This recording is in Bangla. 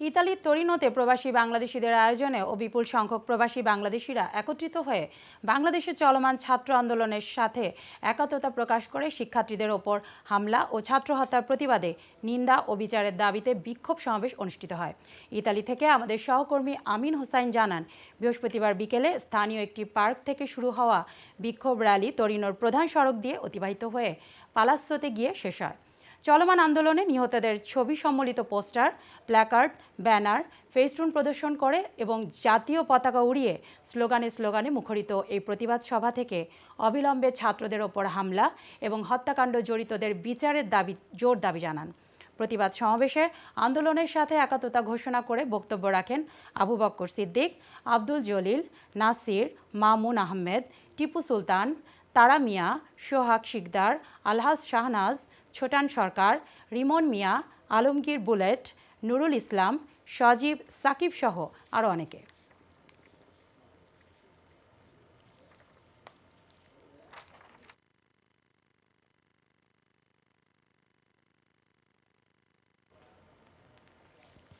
ইতালির তরিনোতে প্রবাসী বাংলাদেশিদের আয়োজনে ও বিপুল সংখ্যক প্রবাসী বাংলাদেশিরা একত্রিত হয়ে বাংলাদেশে চলমান ছাত্র আন্দোলনের সাথে একাত্মতা প্রকাশ করে শিক্ষার্থীদের ওপর হামলা ও ছাত্র হত্যার প্রতিবাদে নিন্দা ও বিচারের দাবিতে বিক্ষোভ সমাবেশ অনুষ্ঠিত হয়। ইতালি থেকে আমাদের সহকর্মী আমিন হোসাইন জানান, বৃহস্পতিবার বিকেলে স্থানীয় একটি পার্ক থেকে শুরু হওয়া বিক্ষোভ র্যালি তরিনোর প্রধান সড়ক দিয়ে অতিবাহিত হয়ে পালাস্যতে গিয়ে শেষ হয়। চলমান আন্দোলনে নিহতদের ছবি সম্বলিত পোস্টার, প্ল্যাকার্ড, ব্যানার ফেস্টুন প্রদর্শন করে এবং জাতীয় পতাকা উড়িয়ে স্লোগানে স্লোগানে মুখরিত এই প্রতিবাদ সভা থেকে অবিলম্বে ছাত্রদের ওপর হামলা এবং হত্যাকাণ্ড জড়িতদের বিচারের দাবি, জোর দাবি জানান। প্রতিবাদ সমাবেশে আন্দোলনের সাথে একাত্মতা ঘোষণা করে বক্তব্য রাখেন আবু বক্কর সিদ্দিক, আব্দুল জলিল, নাসির, মামুন আহমেদ, টিপু সুলতান তারা মিয়া, সোহাগ শিকদার, আলহাজ শাহনাজ, ছোটান সরকার, রিমন মিয়া, আলমগীর বুলেট, নুরুল ইসলাম, সজীব সাকিব সহ আরও অনেকে।